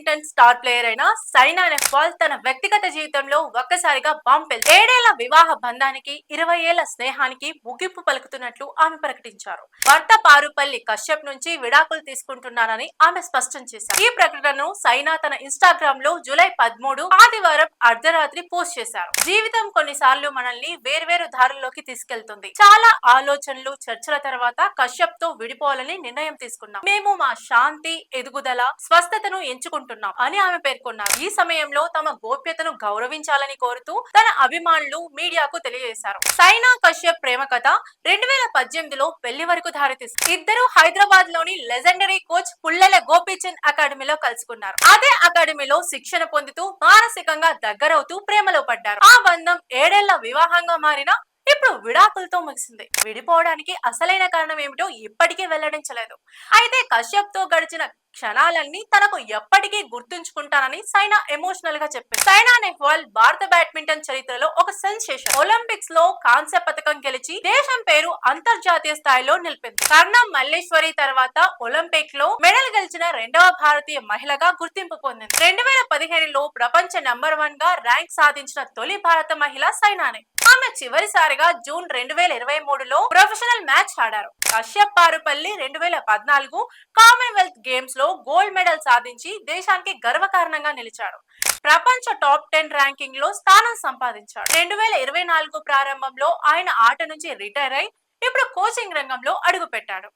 Badminton star player అయిన సైనా నెహ్వాల్ తన వ్యక్తిగత జీవితంలో ఒక్కసారిగా బాంబెల్ ఏడేళ్ళ వివాహ బంధానికి ఇరవై ఏళ్ళ స్నేహానికి ముగింపు పలుకుతున్నట్లు ఆమె ప్రకటించారు. భర్త పారుపల్లి కశ్యప్ నుంచి విడాకులు తీసుకుంటున్నానని ఆమె స్పష్టం చేశారు. ఈ ప్రకటనను సైనా తన ఇన్స్టాగ్రామ్లో జూలై పదమూడు ఆదివారం అర్ధరాత్రి పోస్ట్ చేశారు. జీవితం కొన్నిసార్లు మనల్ని వేర్వేరు దారుల్లోకి తీసుకెళ్తుంది. చాలా ఆలోచనలు చర్చల తర్వాత కశ్యప్తో విడిపోవాలని నిర్ణయం తీసుకున్నాం. మేము మా శాంతి ఎదుగుదల స్వస్థతను ఎంచుకుంటున్నాం. అని ఆమె పేర్కొన్నారు. ఈ సమయంలో తమ గోప్యతను గౌరవించాలని కోరుతూ తన అభిమానులు మీడియాకు తెలియజేశారు. సైనా కశ్యప్ ప్రేమ కథ రెండు వేల పద్దెనిమిదిలో పెళ్ళి వరకు దారితీస్తుంది ఇద్దరు హైదరాబాద్లోని లెజెండరీ కోచ్ పుల్లెల గోపీచంద్ అకాడమీలో కలుసుకున్నారు. అదే అకాడమీలో శిక్షణ పొందుతూ మానసికంగా దగ్గరవుతూ ప్రేమలో పడ్డారు. ఆ బంధం ఏడేళ్ళ వివాహంగా మారిన ఇప్పుడు విడాకులతో ముగిసింది. విడిపోవడానికి అసలైన కారణం ఏమిటో ఇప్పటికీ వెల్లడించలేదు. అయితే కశ్యప్తో గడిచిన క్షణాలన్నీ తనకు ఎప్పటికీ గుర్తుంచుకుంటానని సైనా ఎమోషనల్గా చెప్పింది. సైనా నెహ్వాల్ భారత బ్యాడ్మింటన్ చరిత్రలో ఒక సెన్సేషన్. ఒలింపిక్స్లో కాంస్య పథకం గెలిచి దేశం పేరు అంతర్జాతీయ స్థాయిలో నిలిపింది. కర్ణం మల్లేశ్వరి తర్వాత ఒలింపిక్లో మెడల్ గెలిచిన రెండవ భారతీయ మహిళగా గుర్తింపు పొందింది. రెండు వేల పదిహేనులో ప్రపంచ నంబర్ వన్గా ర్యాంక్ సాధించిన తొలి భారత మహిళ సైనానే. ఆమె చివరిసారిగా జూన్ రెండు వేల ఇరవై మూడులో ప్రొఫెషనల్ మ్యాచ్ ఆడారు. కశ్యప్ పారుపల్లి రెండు వేల పద్నాలుగు కామన్వెల్త్ గేమ్స్లో గోల్డ్ మెడల్ సాధించి దేశానికి గర్వకారణంగా నిలిచాడు. ప్రపంచ టాప్ టెన్ ర్యాంకింగ్లో స్థానం సంపాదించాడు. రెండు వేల ఇరవై నాలుగు ప్రారంభంలో ఆయన ఆట నుంచి రిటైర్ అయి ఇప్పుడు కోచింగ్ రంగంలో అడుగుపెట్టాడు.